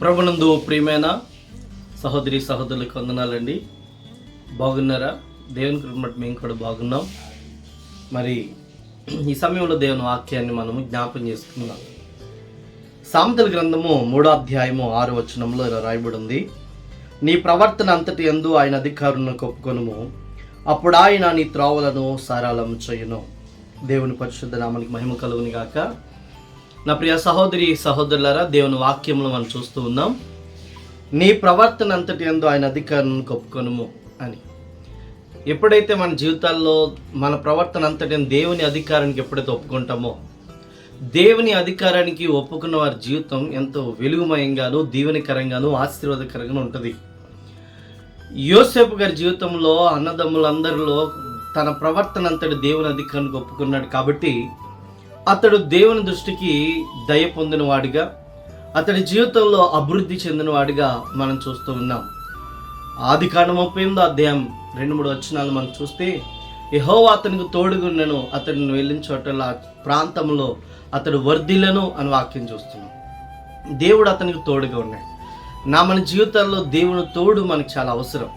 ప్రభునందు ప్రియమైన సహోదరి సహోదరులకు వందనాలండి. బాగున్నారా? దేవుని కృపటి మేము కూడా బాగున్నాం. మరి ఈ సమయంలో దేవుని వాక్యాన్ని మనము జ్ఞాపం చేసుకుందాం. సామెతల గ్రంథము మూడో అధ్యాయము ఆరు వచనంలో ఇలా రాయబడి ఉంది నీ ప్రవర్తన అంతటి ఎందు ఆయన అధికారులను కొప్పుకొనుము అప్పుడు ఆయన నీ త్రోవలను సారాలము చేయను. దేవుని పరిశుద్ధ నామానికి మహిమ కలుగుని గాక నా ప్రియ సహోదరి సహోదరులారా దేవుని వాక్యంలో మనం చూస్తూ ఉన్నాం. నీ ప్రవర్తన అంతటి ఎందు ఆయన అధికారాన్ని కప్పుకొనుము అని. ఎప్పుడైతే మన జీవితాల్లో మన ప్రవర్తన అంతటి దేవుని అధికారానికి ఎప్పుడైతే ఒప్పుకుంటామో దేవుని అధికారానికి ఒప్పుకున్న వారి జీవితం ఎంతో వెలుగుమయంగాను దీవెనకరంగాను ఆశీర్వాదకరంగాను ఉంటుంది. యోసేపు గారి జీవితంలో అన్నదమ్ములందరిలో తన ప్రవర్తన అంతటి దేవుని అధికారానికి ఒప్పుకున్నాడు కాబట్టి అతడు దేవుని దృష్టికి దయ పొందిన వాడిగా అతడి జీవితంలో అభివృద్ధి చెందిన వాడిగా మనం చూస్తూ ఉన్నాం. ఆది కాండం ముప్పై ఎనిమిదో అధ్యాయం రెండు మూడు వచనాలు మనం చూస్తే యహో అతనికి తోడుగున్నను అతడిని వెళ్ళిన చోటల ప్రాంతంలో అతడు వర్ధిలను అని వాక్యం చూస్తున్నాం. దేవుడు అతనికి తోడుగా ఉన్నాడు. నా మన జీవితాల్లో దేవుని తోడు మనకు చాలా అవసరం.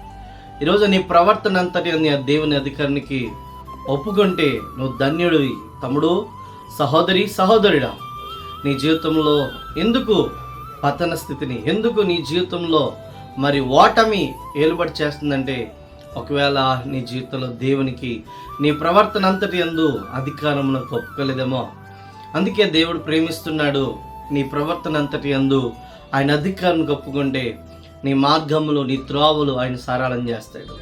ఈరోజు నీ ప్రవర్తన అంతటి నీ దేవుని అధికారానికి ఒప్పుకుంటే నువ్వు ధన్యుడివి. తమ్ముడు సహోదరి సహోదరుడా నీ జీవితంలో ఎందుకు పతన స్థితిని ఎందుకు నీ జీవితంలో మరి ఓటమి ఏలుబడి చేస్తుందంటే ఒకవేళ నీ జీవితంలో దేవునికి నీ ప్రవర్తన అంతటి ఎందు అధికారమును ఒప్పుకోలేదేమో. అందుకే దేవుడు ప్రేమిస్తున్నాడు నీ ప్రవర్తన అంతటి ఎందు ఆయన అధికారం ఒప్పుకుంటే నీ మార్గములు నీ త్రోవలు ఆయన సారాళం చేస్తాడు.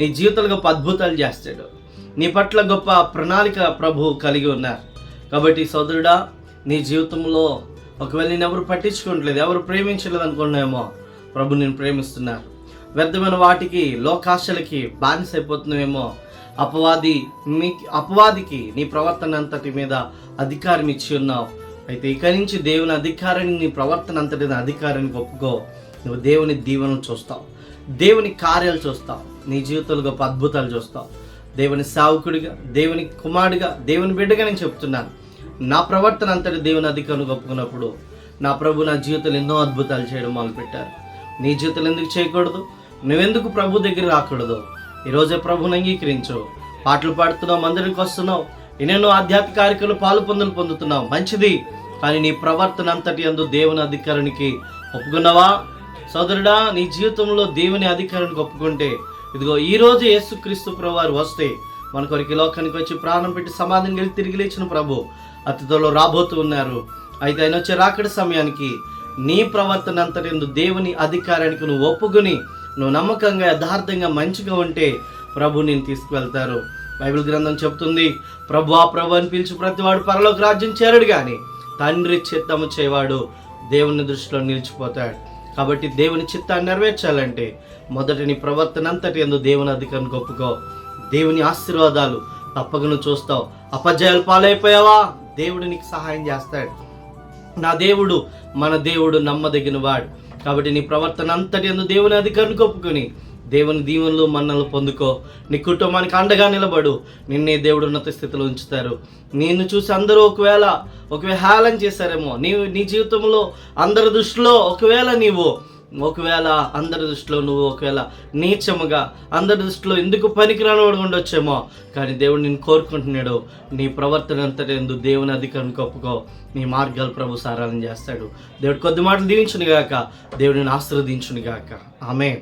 నీ జీవితంలో గొప్ప అద్భుతాలు చేస్తాడు. నీ పట్ల గొప్ప ప్రణాళిక ప్రభు కలిగి ఉన్నారు. కాబట్టి సోదరుడా నీ జీవితంలో ఒకవేళ నేను ఎవరు పట్టించుకోవట్లేదు ఎవరు ప్రేమించలేదు అనుకున్నామో ప్రభు నేను ప్రేమిస్తున్నారు వ్యర్థమైన వాటికి లోకాశలకి బానిస అయిపోతున్నామేమో అపవాది మీ అపవాదికి నీ ప్రవర్తన అంతటి మీద అధికారం ఇచ్చి ఉన్నావు. అయితే ఇక నుంచి దేవుని అధికారాన్ని నీ ప్రవర్తన అంతటి అధికారానికి ఒప్పుకో. నువ్వు దేవుని దీవెనలు చూస్తావు. దేవుని కార్యాలు చూస్తావు. నీ జీవితంలో గొప్ప అద్భుతాలు చూస్తావు. దేవుని సావుకుడిగా దేవుని కుమారుడిగా దేవుని బిడ్డగా నేను చెప్తున్నాను. నా ప్రవర్తన అంతటి దేవుని అధికారులు ఒప్పుకున్నప్పుడు నా ప్రభు నా జీవితంలో ఎన్నో అద్భుతాలు చేయడం మొదలుపెట్టారు. నీ జీవితంలో ఎందుకు చేయకూడదు? నువ్వెందుకు ప్రభు దగ్గర రాకూడదు? ఈరోజే ప్రభుని అంగీకరించు. పాటలు పాడుతున్నావు మందిరికి వస్తున్నావు. ఎన్నెన్నో ఆధ్యాత్మిక కార్యక్రమాలు పాలు పొందులు పొందుతున్నావు. మంచిది. కానీ నీ ప్రవర్తన అంతటి అందు దేవుని అధికారానికి ఒప్పుకున్నావా? సోదరుడా నీ జీవితంలో దేవుని అధికారానికి ఒప్పుకుంటే ఇదిగో ఈరోజు యేసుక్రీస్తు ప్రభు వారు వస్తే మన కొరికి లోకానికి వచ్చి ప్రాణం పెట్టి సమాధిని వెళ్ళి తిరిగి లేచిన ప్రభు అతిథిలో రాబోతూ ఉన్నారు. అయితే ఆయన వచ్చే రాకడి సమయానికి నీ ప్రవర్తన అంతటిందు దేవుని అధికారానికి నువ్వు ఒప్పుకొని నువ్వు నమ్మకంగా యథార్థంగా మంచిగా ఉంటే ప్రభు నేను తీసుకువెళ్తారు. బైబిల్ గ్రంథం చెప్తుంది ప్రభు ఆ ప్రభు అని పిలిచి ప్రతివాడు పరలోక రాజ్యం చేరడు కానీ తండ్రి చిత్తము చేయవాడు దేవుని దృష్టిలో నిలిచిపోతాడు. కాబట్టి దేవుని చిత్తాన్ని నెరవేర్చాలంటే మొదట నీ ప్రవర్తన అంతటి ఎందు దేవుని అధికారం ఒప్పుకో దేవుని ఆశీర్వాదాలు తప్పక నువ్వు చూస్తావు. అపజయాలు పాలైపోయావా? దేవుడు నీకు సహాయం చేస్తాడు. నా దేవుడు మన దేవుడు నమ్మదగిన వాడు. కాబట్టి నీ ప్రవర్తన అంతటి ఎందు దేవుని అధికారిని ఒప్పుకొని దేవుని దీవెనలు మన్నలు పొందుకో. నీ కుటుంబానికి అండగా నిలబడు. నిన్నే దేవుడు ఉన్నత స్థితిలో ఉంచుతారు. నిన్ను చూసి అందరూ ఒకవేళ ఒకవేళ హేళన చేశారేమో నీవు నీ జీవితంలో అందరి దృష్టిలో ఒకవేళ నీవు ఒకవేళ అందరి దృష్టిలో నువ్వు ఒకవేళ నీచముగా అందరి దృష్టిలో ఎందుకు పనికిరానివాడు ఉండొచ్చేమో. కానీ దేవుడు నేను కోరుకుంటున్నాడు. నీ ప్రవర్తన అంతటి ఎందు దేవుని అధికారిని ఒప్పుకో. నీ మార్గాలు ప్రభు సారాలను చేస్తాడు. దేవుడు కొద్ది మాటలు దీవించును గాక దేవుడిని ఆశీర్వదించును గాక ఆమె